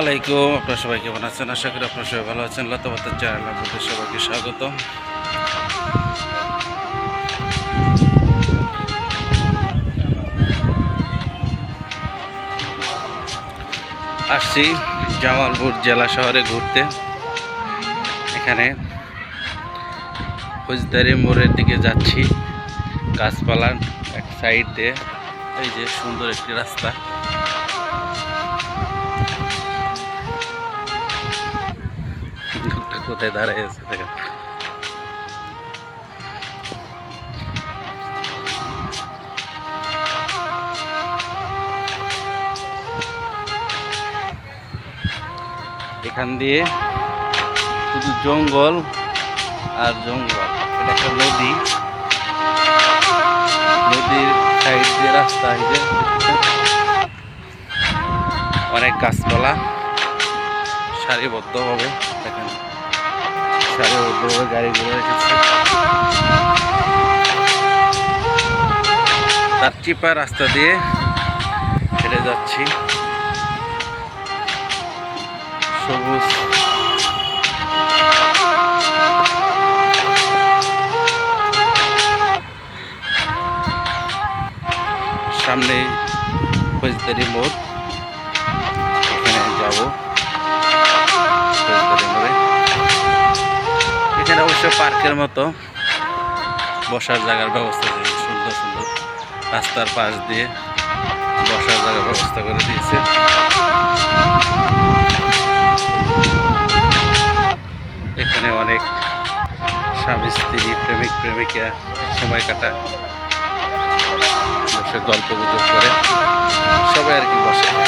আলাইকুম। আপনারা সবাই কেমন আছেন? আশা করি আপনারা সবাই ভালো আছেন। লতাপাতার চ্যানেল আপনাদের সবাইকে স্বাগত। আসছি জামালপুর জেলা শহরে ঘুরতে। এখানে ফৌজদারি মোড়ের দিকে যাচ্ছি। গাছপালার এক সাইড দিয়ে এই যে সুন্দর একটি রাস্তা। কোথায় দাঁড়ায় আছে, দেখেন। এখান দিয়ে শুধু জঙ্গল আর জঙ্গল, এটা একটা নদী। নদীর সাইড দিয়ে রাস্তা যে। অনেক গাছপালা, সারিবদ্ধভাবে দেখেন সারিবদ্ধভাবে গাড়িগুলো রেখেছে। তার চিপা রাস্তা দিয়ে হেঁটে যাচ্ছি। সবুজ। সামনে ফৌজদারি মোড়। পার্কের মতো। বসার জায়গার ব্যবস্থা দিয়েছে, সুন্দর সুন্দর। রাস্তার পাশ দিয়ে বসার জায়গার ব্যবস্থা করে দিয়েছে। এখানে অনেক স্বামী, স্ত্রী, প্রেমিক, প্রেমিকা সময় কাটায়। বসে গল্প গুজব করে। সবাই আর কি বসে।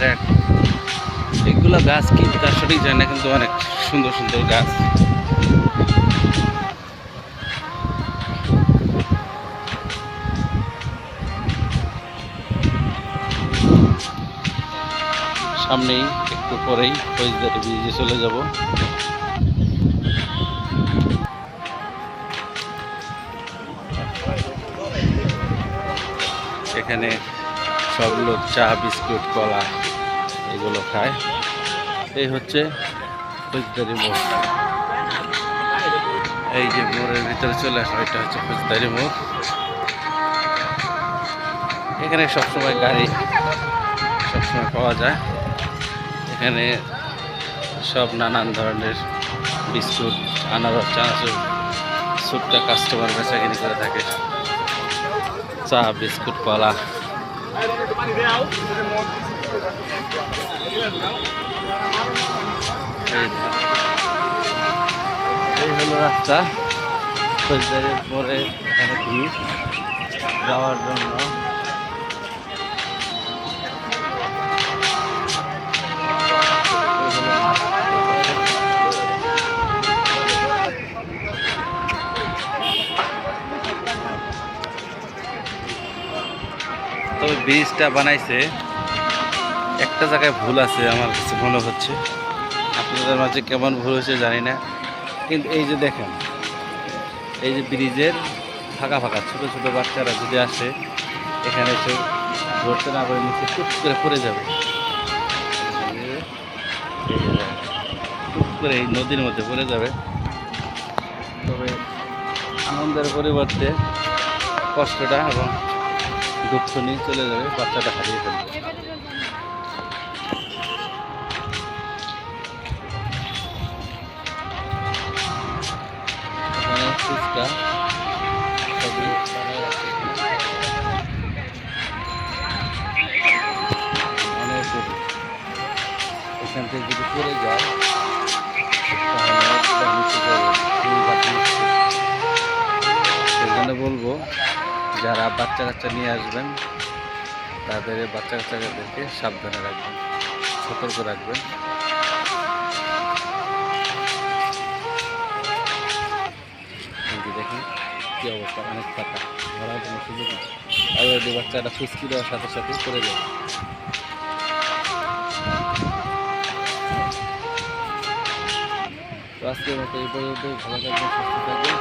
এটা এগুলো গাছ কি? তার সঠিক জানি না, কিন্তু অনেক সুন্দর সুন্দর গাছ। সামনেই, একটু পরেই ফৌজদারি ব্রিজে চলে যাব। এখানে সব লোক চা, বিস্কুট, কলা এগুলো খায়। এই হচ্ছে ফৌজদারি মোড়। এই যে মোড়ের ভিতরে চলে আসা এটা হচ্ছে ফৌজদারি মোড়। এখানে সবসময় গাড়ি সবসময় পাওয়া যায়। এখানে সব নানান ধরনের বিস্কুট, আনারস, চানাচুর সুটকা কাস্টমার বেচাকিনি করে থাকে। চা, বিস্কুট, কলা এই হলো রাস্তা। ফৌজদারির পরে এখানে যাওয়ার জন্য ব্রিজটা বানাইছে, একটা জায়গায় ভুল আছে আমার কাছে মনে হচ্ছে। আপনাদের মাঝে কেমন ভুল হয়েছে জানি না, কিন্তু এই যে দেখেন, এই যে ব্রিজের ফাঁকা ফাঁকা, ছোটো ছোটো বাচ্চারা যদি আসে, এখানে এসে ধরতে না পারে নিচে টুক করে পড়ে যাবে। টুক করে এই নদীর মধ্যে পড়ে যাবে। তবে আনন্দের পরিবর্তে কষ্টটা এবং দুঃখ নিয়ে চলে যাবে, বাচ্চাটা হারিয়ে ফেলবে এখান থেকে যদি পড়ে যায়, তাহলে একদম নিচে যাবে। দুই বাটি নিচে। সেই জন্য বলব যারা বাচ্চা কাচ্চা নিয়ে আসবেন, তাদের বাচ্চা কাচ্চাদেরকে সাবধানে রাখবেন, সতর্ক রাখবেন। দেখেন কি অবস্থা, অনেক পাতা ধরার কোনো সুযোগ অলরেডি বাচ্চাটা ফুসকি দেওয়ার সাথে সাথে পড়ে যাবে তো আজকের মতো এই পর্যন্ত ভালো থাকবেন, সুস্থ থাকবেন।